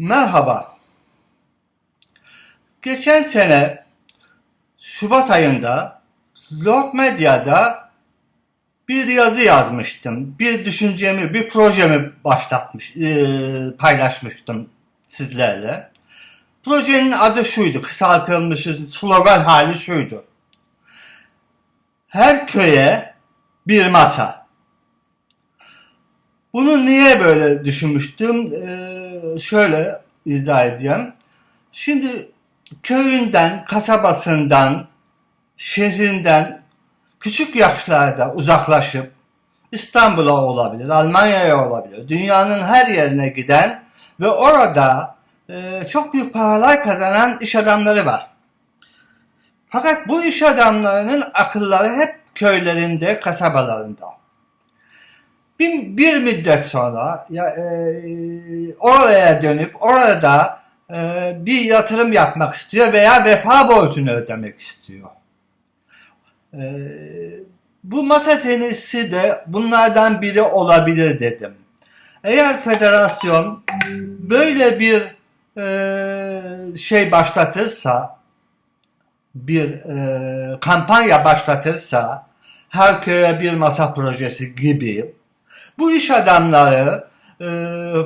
Merhaba. Geçen sene Şubat ayında Lord Medya'da bir yazı yazmıştım. Bir düşüncemi, bir projemi başlatmış, eee, paylaşmıştım sizlerle. Projenin adı şuydu, kısaltılmış slogan hali şuydu. Her köye bir masa. Bunu niye böyle düşünmüştüm? Ee, şöyle izah edeyim. Şimdi köyünden, kasabasından, şehrinden küçük yaşlarda uzaklaşıp İstanbul'a olabilir, Almanya'ya olabilir, dünyanın her yerine giden ve orada e, çok büyük paralar kazanan iş adamları var. Fakat bu iş adamlarının akılları hep köylerinde, kasabalarında. Bir, bir müddet sonra ya, e, oraya dönüp orada e, bir yatırım yapmak istiyor veya vefa borcunu ödemek istiyor. E, bu masa tenisi de bunlardan biri olabilir dedim. Eğer federasyon böyle bir e, şey başlatırsa, bir e, kampanya başlatırsa, her köye bir masa projesi gibi, bu iş adamları e,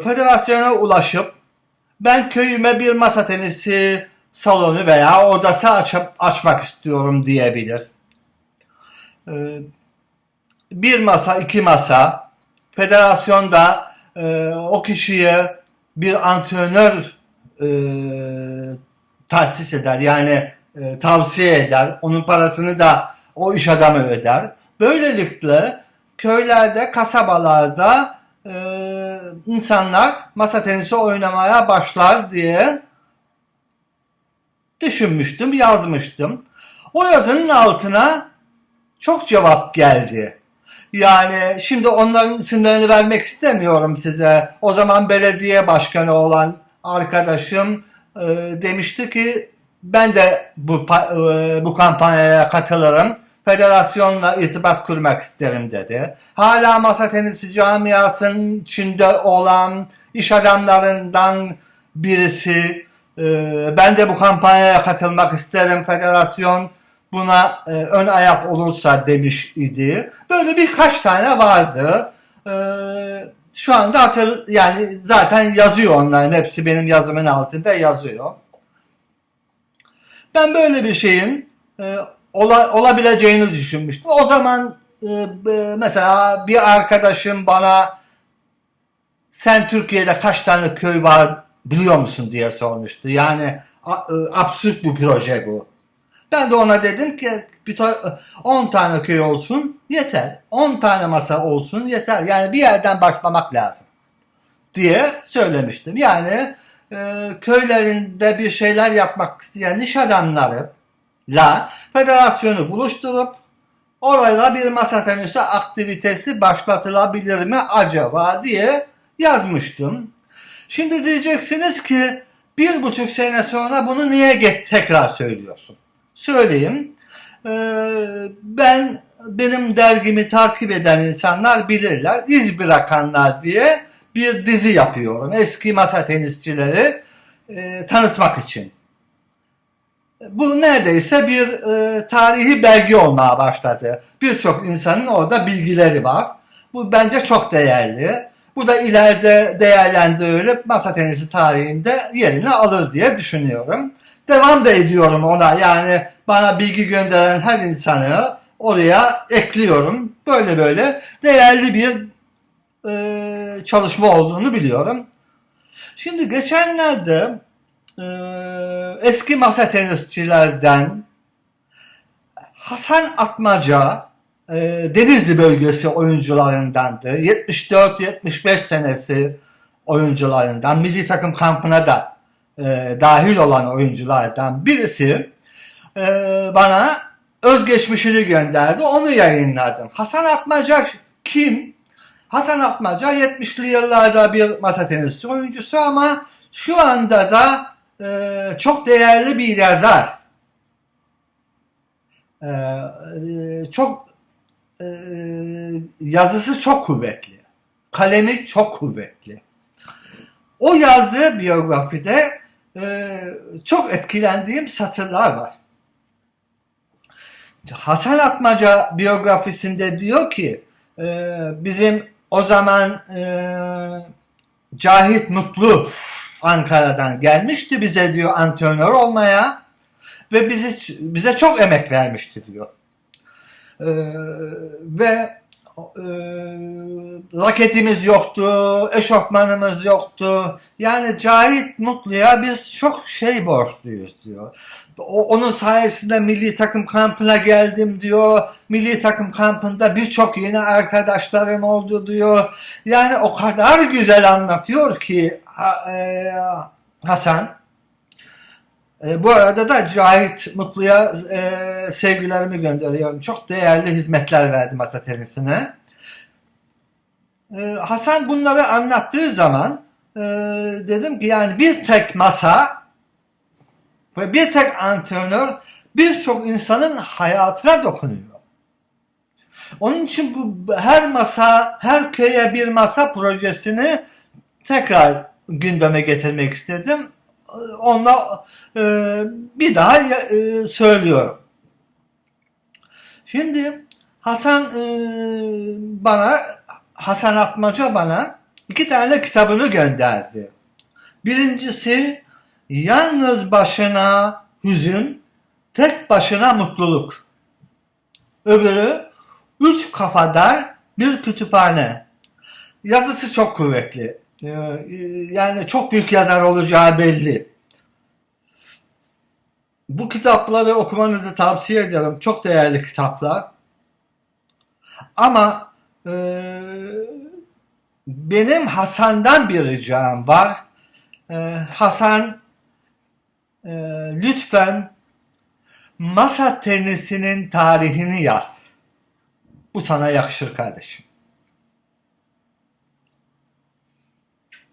federasyona ulaşıp ben köyüme bir masa tenisi salonu veya odası açıp açmak istiyorum diyebilir. E, bir masa, iki masa, federasyonda e, o kişiye bir antrenör e, tahsis eder. Yani e, tavsiye eder. Onun parasını da o iş adamı öder. Böylelikle köylerde, kasabalarda e, insanlar masa tenisi oynamaya başlar diye düşünmüştüm, yazmıştım. O yazının altına çok cevap geldi. Yani şimdi onların isimlerini vermek istemiyorum size. O zaman belediye başkanı olan arkadaşım e, demişti ki ben de bu e, bu kampanyaya katılırım. Federasyonla irtibat kurmak isterim dedi. Hala masa tenisi camiasının içinde olan iş adamlarından birisi e, ben de bu kampanyaya katılmak isterim. Federasyon buna e, ön ayak olursa demiş idi. Böyle birkaç tane vardı. E, şu anda hatır yani zaten yazıyor onların hepsi benim yazımın altında yazıyor. Ben böyle bir şeyin e, ola, olabileceğini düşünmüştüm. O zaman e, e, mesela bir arkadaşım bana sen Türkiye'de kaç tane köy var biliyor musun diye sormuştu. Yani a, e, absürt bir proje bu. Ben de ona dedim ki bir ta- 10 tane köy olsun yeter. 10 tane masa olsun yeter. Yani bir yerden başlamak lazım diye söylemiştim. Yani e, köylerinde bir şeyler yapmak isteyen iş adamlarıyla federasyonu buluşturup orayla bir masa tenisi aktivitesi başlatılabilir mi acaba diye yazmıştım. Şimdi diyeceksiniz ki bir buçuk sene sonra bunu niye get- tekrar söylüyorsun? Söyleyeyim. Ee, ben benim dergimi takip eden insanlar bilirler. İz bırakanlar diye bir dizi yapıyorum. Eski masa tenisçileri e, tanıtmak için. Bu neredeyse bir e, tarihi belge olmaya başladı. Birçok insanın orada bilgileri var. Bu bence çok değerli. Bu da ileride değerlendirilip masa tenisi tarihinde yerini alır diye düşünüyorum. Devam da ediyorum ona yani bana bilgi gönderen her insanı oraya ekliyorum. Böyle böyle değerli bir e, çalışma olduğunu biliyorum. Şimdi geçenlerde e, eski masa tenisçilerden Hasan Atmaca e, Denizli bölgesi oyuncularındandı. 74-75 senesi oyuncularından milli takım kampına da e, dahil olan oyunculardan birisi e, bana özgeçmişini gönderdi. Onu yayınladım. Hasan Atmaca kim? Hasan Atmaca 70'li yıllarda bir masa tenisi oyuncusu ama şu anda da e, çok değerli bir yazar. E, e, çok e, yazısı çok kuvvetli. Kalemi çok kuvvetli. o yazdığı biyografide e, çok etkilendiğim satırlar var. Hasan Atmaca biyografisinde diyor ki e, bizim o zaman e, Cahit Mutlu Ankara'dan gelmişti bize diyor antrenör olmaya ve bizi bize çok emek vermişti diyor. E, ve e, raketimiz yoktu, eşofmanımız yoktu. Yani Cahit Mutlu'ya biz çok şey borçluyuz diyor. O, onun sayesinde milli takım kampına geldim diyor. Milli takım kampında birçok yeni arkadaşlarım oldu diyor. Yani o kadar güzel anlatıyor ki e, Hasan. E, bu arada da Cahit Mutlu'ya e, sevgilerimi gönderiyorum. Çok değerli hizmetler verdi masa tenisine. E, Hasan bunları anlattığı zaman e, dedim ki yani bir tek masa ve bir tek antrenör birçok insanın hayatına dokunuyor. Onun için bu her masa, her köye bir masa projesini tekrar gündeme getirmek istedim. Onunla e, bir daha e, söylüyorum. Şimdi Hasan e, bana, Hasan Atmaca bana iki tane kitabını gönderdi. Birincisi Yalnız başına hüzün, tek başına mutluluk. Öbürü Üç kafadar bir kütüphane. Yazısı çok kuvvetli. Ee, Yani çok büyük yazar olacağı belli. Bu kitapları okumanızı tavsiye ederim. Çok değerli kitaplar. Ama e, benim Hasan'dan bir ricam var. E, Hasan e, lütfen masa tenisinin tarihini yaz. Bu sana yakışır kardeşim.